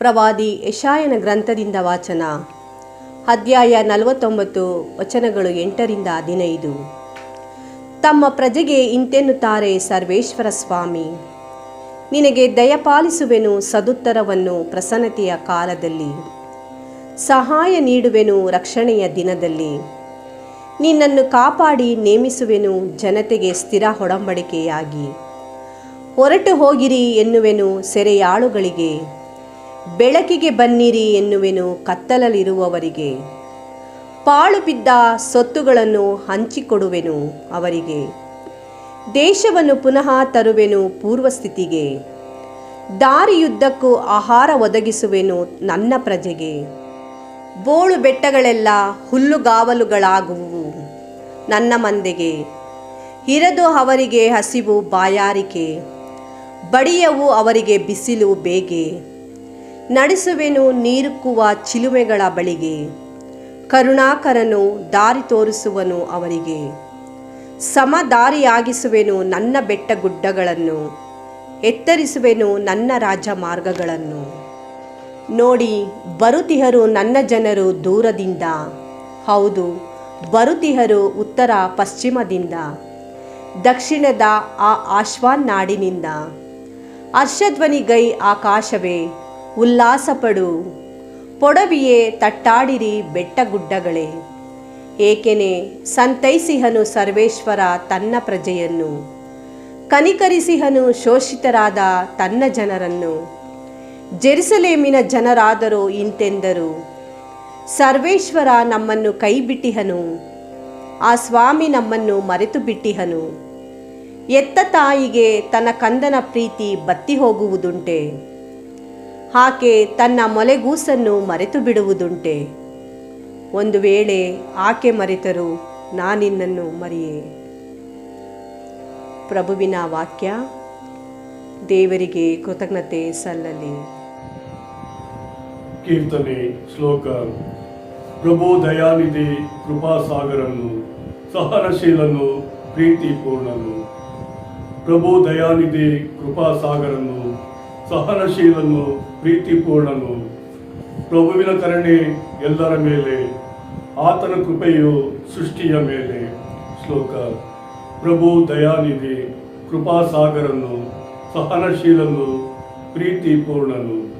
ಪ್ರವಾದಿ ಯಶಾಯನ ಗ್ರಂಥದಿಂದ ವಾಚನ. ಅಧ್ಯಾಯ ನಲವತ್ತೊಂಬತ್ತು, ವಚನಗಳು ಎಂಟರಿಂದ ಹದಿನೈದು. ತಮ್ಮ ಪ್ರಜೆಗೆ ಇಂತೆನ್ನುತ್ತಾರೆ ಸರ್ವೇಶ್ವರ ಸ್ವಾಮಿ. ನಿನಗೆ ದಯಪಾಲಿಸುವೆನು ಸದುತ್ತರವನ್ನು ಪ್ರಸನ್ನತೆಯ ಕಾಲದಲ್ಲಿ. ಸಹಾಯ ನೀಡುವೆನು ರಕ್ಷಣೆಯ ದಿನದಲ್ಲಿ. ನಿನ್ನನ್ನು ಕಾಪಾಡಿ ನೇಮಿಸುವೆನು ಜನತೆಗೆ ಸ್ಥಿರ ಹೊಡಂಬಡಿಕೆಯಾಗಿ ಹೊರಟು ಹೋಗಿರಿ ಎನ್ನುವೆನು ಸೆರೆಯಾಳುಗಳಿಗೆ. ಬೆಳಕಿಗೆ ಬನ್ನಿರಿ ಎನ್ನುವೆನು ಕತ್ತಲಲ್ಲಿರುವವರಿಗೆ. ಪಾಳು ಬಿದ್ದ ಸೊತ್ತುಗಳನ್ನು ಹಂಚಿಕೊಡುವೆನು ಅವರಿಗೆ. ದೇಶವನ್ನು ಪುನಃ ತರುವೆನು ಪೂರ್ವಸ್ಥಿತಿಗೆ. ದಾರಿಯುದ್ದಕ್ಕೂ ಆಹಾರ ಒದಗಿಸುವೆನು ನನ್ನ ಪ್ರಜೆಗೆ. ಬೋಳು ಬೆಟ್ಟಗಳೆಲ್ಲ ಹುಲ್ಲುಗಾವಲುಗಳಾಗುವು ನನ್ನ ಮಂದೆಗೆ. ಇರದು ಅವರಿಗೆ ಹಸಿವು ಬಾಯಾರಿಕೆ. ಬಡಿಯವು ಅವರಿಗೆ ಬಿಸಿಲು ಬೇಗೆ. ನಡೆಸುವೆನು ನೀರುಕ್ಕುವ ಚಿಲುಮೆಗಳ ಬಳಿಗೆ. ಕರುಣಾಕರನು ದಾರಿ ತೋರಿಸುವನು ಅವರಿಗೆ. ಸಮದಾರಿಯಾಗಿಸುವೆನು ನನ್ನ ಬೆಟ್ಟ ಗುಡ್ಡಗಳನ್ನು, ಎತ್ತರಿಸುವೆನು ನನ್ನ ರಾಜ ಮಾರ್ಗಗಳನ್ನು. ನೋಡಿ, ಬರುತಿಹರು ನನ್ನ ಜನರು ದೂರದಿಂದ. ಹೌದು, ಬರುತಿಹರು ಉತ್ತರ ಪಶ್ಚಿಮದಿಂದ, ದಕ್ಷಿಣದ ಆ ಆಶ್ವಾನ್ ನಾಡಿನಿಂದ. ಹರ್ಷಧ್ವನಿಗೈ ಆಕಾಶವೇ ಉಲ್ಲಾಸಪಡು. ಪೊಡವಿಯೇ ತಟ್ಟಾಡಿರಿ ಬೆಟ್ಟಗುಡ್ಡಗಳೇ. ಏಕೆನೆ ಸಂತೈಸಿಹನು ಸರ್ವೇಶ್ವರ ತನ್ನ ಪ್ರಜೆಯನ್ನು. ಕನಿಕರಿಸಿಹನು ಶೋಷಿತರಾದ ತನ್ನ ಜನರನ್ನು. ಜೆರುಸಲೇಮಿನ ಜನರಾದರೂ ಇಂತೆಂದರು. ಸರ್ವೇಶ್ವರ ನಮ್ಮನ್ನು ಕೈಬಿಟ್ಟಿಹನು. ಆ ಸ್ವಾಮಿ ನಮ್ಮನ್ನು ಮರೆತು ಬಿಟ್ಟಿಹನು ಎತ್ತ ತಾಯಿಗೆ ತನ್ನ ಕಂದನ ಪ್ರೀತಿ ಬತ್ತಿ ಹೋಗುವುದುಂಟೆ ಆಕೆ ತನ್ನ ಮೊಲೆಗೂಸನ್ನು ಮರೆತು ಬಿಡುವುದುಂಟೆ ಒಂದು ವೇಳೆ ಆಕೆ ಮರೆತರು ನಾನಿನ್ನನ್ನು ಮರೆಯೇ. ಪ್ರಭುವಿನ ವಾಕ್ಯ, ದೇವರಿಗೆ ಕೃತಜ್ಞತೆ ಸಲ್ಲಲಿ. ಕೀರ್ತನೆ, ಶ್ಲೋಕ. ಪ್ರಭು ದಯಾನಿಧಿ ಕೃಪಾಸಾಗರನು ಸಹನಶೀಲನು, ಪ್ರೀತಿಪೂರ್ಣನು. ಪ್ರಭು ದಯಾನಿಧಿ ಕೃಪಾಸಾಗರನು ಸಹನಶೀಲನು, ಪ್ರೀತಿಪೂರ್ಣನು. ಪ್ರಭುವಿನ ಕರುಣೆ ಎಲ್ಲರ ಮೇಲೆ, ಆತನ ಕೃಪೆಯು ಸೃಷ್ಟಿಯ ಮೇಲೆ. ಶ್ಲೋಕ. ಪ್ರಭು ದಯಾನಿಧಿ, ಕೃಪಾಸಾಗರನು, ಸಹನಶೀಲನು, ಪ್ರೀತಿಪೂರ್ಣನು.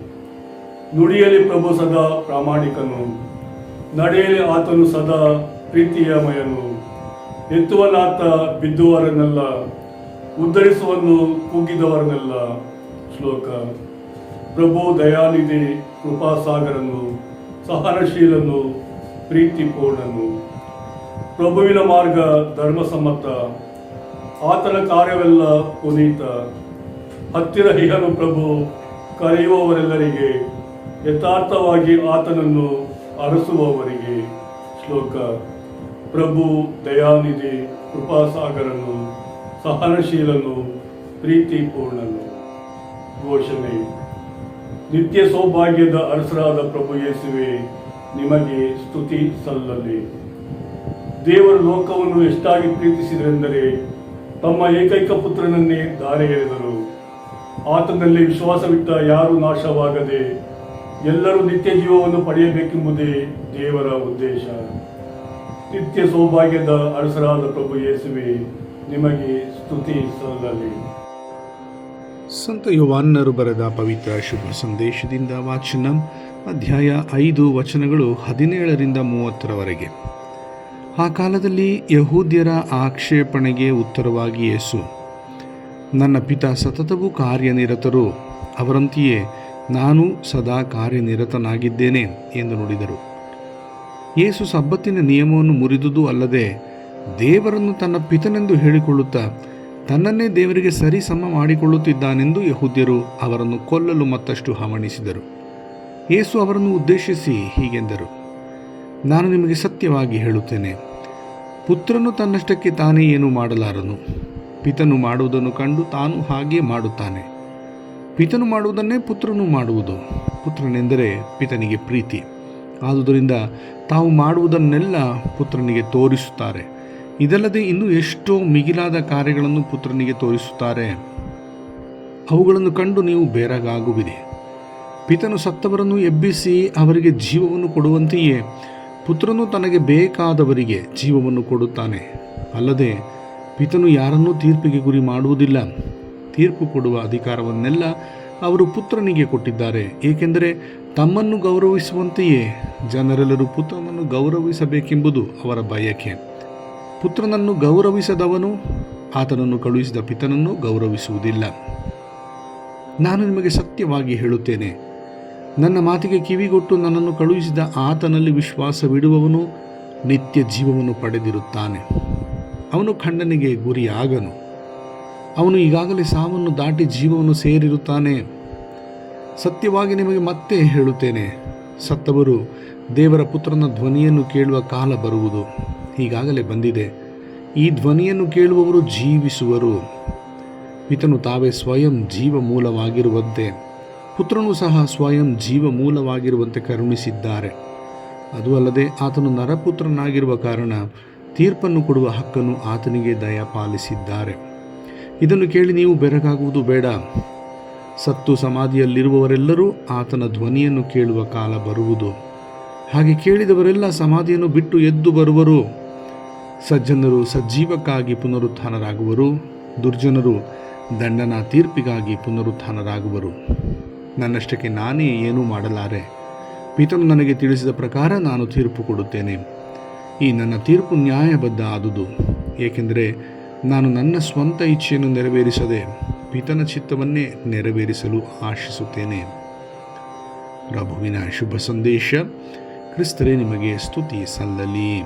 ನುಡಿಯಲಿ ಪ್ರಭು ಸದಾ ಪ್ರಾಮಾಣಿಕನು. ನಡೆಯಲಿ ಆತನು ಸದಾ ಪ್ರೀತಿಯಮಯನು. ಎತ್ತುವನಾತ ಬಿದ್ದುವರನ್ನೆಲ್ಲ ಉದ್ಧರಿಸುವನ್ನು ಕುಗ್ಗಿದವರನ್ನೆಲ್ಲ ಶ್ಲೋಕ, ಪ್ರಭು ದಯಾನಿಧಿ ಕೃಪಾಸಾಗರನು, ಸಹನಶೀಲನು, ಪ್ರೀತಿಪೂರ್ಣನು. ಪ್ರಭುವಿನ ಮಾರ್ಗ ಧರ್ಮಸಮ್ಮತ, ಆತನ ಕಾರ್ಯವೆಲ್ಲ ಪುನೀತ. ಹತ್ತಿರ ಹಿಹನು ಪ್ರಭು, ಕರೆಯುವವರೆಲ್ಲರಿಗೆ, ಯಥಾರ್ಥವಾಗಿ ಆತನನ್ನು ಅರಸುವವರಿಗೆ. ಶ್ಲೋಕ, ಪ್ರಭು ದಯಾನಿಧಿ ಕೃಪಾಸಾಗರನು, ಸಹನಶೀಲನು, ಪ್ರೀತಿಪೂರ್ಣನು. ಘೋಷಣೆ. ನಿತ್ಯ ಸೌಭಾಗ್ಯದ ಅರಸರಾದ ಪ್ರಭು ಯೇಸುವೆ, ನಿಮಗೆ ಸ್ತುತಿ ಸಲ್ಲಲಿ. ದೇವರು ಲೋಕವನ್ನು ಎಷ್ಟಾಗಿ ಪ್ರೀತಿಸಿದರೆಂದರೆ ತಮ್ಮ ಏಕೈಕ ಪುತ್ರನನ್ನೇ ಧಾರೆ ಎಳೆದರು ಆತನಲ್ಲಿ ವಿಶ್ವಾಸವಿಟ್ಟ ಯಾರೂ ನಾಶವಾಗದೆ ಎಲ್ಲರೂ ನಿತ್ಯ ಜೀವವನ್ನು ಪಡೆಯಬೇಕೆಂಬುದೇ ದೇವರ ಉದ್ದೇಶ. ನಿತ್ಯ ಸೌಭಾಗ್ಯದ ಅರಸರಾದ ಪ್ರಭು ಯೇಸುವೆ, ನಿಮಗೆ ಸ್ತುತಿ ಸಲ್ಲಲಿ. ಸಂತ ಯುವಾನ್ನರು ಬರೆದ ಪವಿತ್ರ ಶುಭ ಸಂದೇಶದಿಂದ ವಾಚನ, ಅಧ್ಯಾಯ ಐದು, ವಚನಗಳು ಹದಿನೇಳರಿಂದ ಮೂವತ್ತರವರೆಗೆ. ಆ ಕಾಲದಲ್ಲಿ ಯಹೂದ್ಯರ ಆಕ್ಷೇಪಣೆಗೆ ಉತ್ತರವಾಗಿ ಯೇಸು, ನನ್ನ ಪಿತ ಸತತವೂ ಕಾರ್ಯನಿರತರು, ಅವರಂತೆಯೇ ನಾನು ಸದಾ ಕಾರ್ಯನಿರತನಾಗಿದ್ದೇನೆ ಎಂದು ನುಡಿದರು. ಯೇಸು ಸಬ್ಬತ್ತಿನ ನಿಯಮವನ್ನು ಮುರಿದುದು ಅಲ್ಲದೆ ದೇವರನ್ನು ತನ್ನ ಪಿತನೆಂದು ಹೇಳಿಕೊಳ್ಳುತ್ತಾ ತನ್ನನ್ನೇ ದೇವರಿಗೆ ಸರಿ ಸಮ ಮಾಡಿಕೊಳ್ಳುತ್ತಿದ್ದಾನೆಂದು ಯಹೂದ್ಯರು ಅವರನ್ನು ಕೊಲ್ಲಲು ಮತ್ತಷ್ಟು ಹವಣಿಸಿದರು. ಯೇಸು ಅವರನ್ನು ಉದ್ದೇಶಿಸಿ ಹೀಗೆಂದರು, ನಾನು ನಿಮಗೆ ಸತ್ಯವಾಗಿ ಹೇಳುತ್ತೇನೆ. ಪುತ್ರನು ತನ್ನಷ್ಟಕ್ಕೆ ತಾನೇ ಏನು ಮಾಡಲಾರನು? ಪಿತನು ಮಾಡುವುದನ್ನು ಕಂಡು ತಾನು ಹಾಗೆ ಮಾಡುತ್ತಾನೆ. ಪಿತನು ಮಾಡುವುದನ್ನೇ ಪುತ್ರನು ಮಾಡುವುದು. ಪುತ್ರನೆಂದರೆ ಪಿತನಿಗೆ ಪ್ರೀತಿ. ಆದುದರಿಂದ ತಾವು ಮಾಡುವುದನ್ನೆಲ್ಲ ಪುತ್ರನಿಗೆ ತೋರಿಸುತ್ತಾರೆ. ಇದಲ್ಲದೆ ಇನ್ನೂ ಎಷ್ಟೋ ಮಿಗಿಲಾದ ಕಾರ್ಯಗಳನ್ನು ಪುತ್ರನಿಗೆ ತೋರಿಸುತ್ತಾರೆ. ಅವುಗಳನ್ನು ಕಂಡು ನೀವು ಬೇರಗಾಗುವಿರಿ. ಪಿತನು ಸತ್ತವರನ್ನು ಎಬ್ಬಿಸಿ ಅವರಿಗೆ ಜೀವವನ್ನು ಕೊಡುವಂತೆಯೇ ಪುತ್ರನು ತನಗೆ ಬೇಕಾದವರಿಗೆ ಜೀವವನ್ನು ಕೊಡುತ್ತಾನೆ. ಅಲ್ಲದೆ ಪಿತನು ಯಾರನ್ನೂ ತೀರ್ಪಿಗೆ ಗುರಿ ಮಾಡುವುದಿಲ್ಲ. ತೀರ್ಪು ಕೊಡುವ ಅಧಿಕಾರವನ್ನೆಲ್ಲ ಅವರು ಪುತ್ರನಿಗೆ ಕೊಟ್ಟಿದ್ದಾರೆ. ಏಕೆಂದರೆ ತಮ್ಮನ್ನು ಗೌರವಿಸುವಂತೆಯೇ ಜನರೆಲ್ಲರೂ ಪುತ್ರನನ್ನು ಗೌರವಿಸಬೇಕೆಂಬುದು ಅವರ ಬಯಕೆ. ಪುತ್ರನನ್ನು ಗೌರವಿಸದವನು, ಆತನನ್ನು ಕಳುಹಿಸಿದ ಪಿತನನ್ನು ಗೌರವಿಸುವುದಿಲ್ಲ. ನಾನು ನಿಮಗೆ ಸತ್ಯವಾಗಿ ಹೇಳುತ್ತೇನೆ, ನನ್ನ ಮಾತಿಗೆ ಕಿವಿಗೊಟ್ಟು ನನ್ನನ್ನು ಕಳುಹಿಸಿದ ಆತನಲ್ಲಿ ವಿಶ್ವಾಸವಿಡುವವನು ನಿತ್ಯ ಜೀವವನ್ನು ಪಡೆದಿರುತ್ತಾನೆ. ಅವನು ಖಂಡನೆಗೆ ಗುರಿಯಾಗನು. ಅವನು ಈಗಾಗಲೇ ಸಾವನ್ನು ದಾಟಿ ಜೀವವನ್ನು ಸೇರಿರುತ್ತಾನೆ. ಸತ್ಯವಾಗಿ ನಿಮಗೆ ಮತ್ತೆ ಹೇಳುತ್ತೇನೆ, ಸತ್ತವರು ದೇವರ ಪುತ್ರನ ಧ್ವನಿಯನ್ನು ಕೇಳುವ ಕಾಲ ಬರುವುದು. ಈಗಾಗಲೇ ಬಂದಿದೆ. ಈ ಧ್ವನಿಯನ್ನು ಕೇಳುವವರು ಜೀವಿಸುವರು. ಪಿತನು ತಾವೇ ಸ್ವಯಂ ಜೀವ ಮೂಲವಾಗಿರುವಂತೆ ಪುತ್ರನು ಸಹ ಸ್ವಯಂ ಜೀವ ಮೂಲವಾಗಿರುವಂತೆ ಕರುಣಿಸಿದ್ದಾರೆ. ಅದು ಅಲ್ಲದೆ ಆತನು ನರಪುತ್ರನಾಗಿರುವ ಕಾರಣ ತೀರ್ಪನ್ನು ಕೊಡುವ ಹಕ್ಕನ್ನು ಆತನಿಗೆ ದಯಪಾಲಿಸಿದ್ದಾರೆ. ಇದನ್ನು ಕೇಳಿ ನೀವು ಬೆರಗಾಗುವುದು ಬೇಡ. ಸತ್ತು ಸಮಾಧಿಯಲ್ಲಿರುವವರೆಲ್ಲರೂ ಆತನ ಧ್ವನಿಯನ್ನು ಕೇಳುವ ಕಾಲ ಬರುವುದು. ಹಾಗೆ ಕೇಳಿದವರೆಲ್ಲ ಸಮಾಧಿಯನ್ನು ಬಿಟ್ಟು ಎದ್ದು ಬರುವರು. ಸಜ್ಜನರು ಸಜ್ಜೀವಕ್ಕಾಗಿ ಪುನರುತ್ಥಾನರಾಗುವರು, ದುರ್ಜನರು ದಂಡನ ತೀರ್ಪಿಗಾಗಿ ಪುನರುತ್ಥಾನರಾಗುವರು. ನನ್ನಷ್ಟಕ್ಕೆ ನಾನೇ ಏನೂ ಮಾಡಲಾರೆ. ಪಿತನು ನನಗೆ ತಿಳಿಸಿದ ಪ್ರಕಾರ ನಾನು ತೀರ್ಪು ಕೊಡುತ್ತೇನೆ. ಈ ನನ್ನ ತೀರ್ಪು ನ್ಯಾಯಬದ್ಧ ಆದುದು. ಏಕೆಂದರೆ ನಾನು ನನ್ನ ಸ್ವಂತ ಇಚ್ಛೆಯನ್ನು ನೆರವೇರಿಸದೆ ಪಿತನ ಚಿತ್ತವನ್ನೇ ನೆರವೇರಿಸಲು ಆಶಿಸುತ್ತೇನೆ. ಪ್ರಭುವಿನ ಶುಭ ಸಂದೇಶ. ಕ್ರಿಸ್ತರೇ, ನಿಮಗೆ ಸ್ತುತಿ ಸಲ್ಲಲಿ.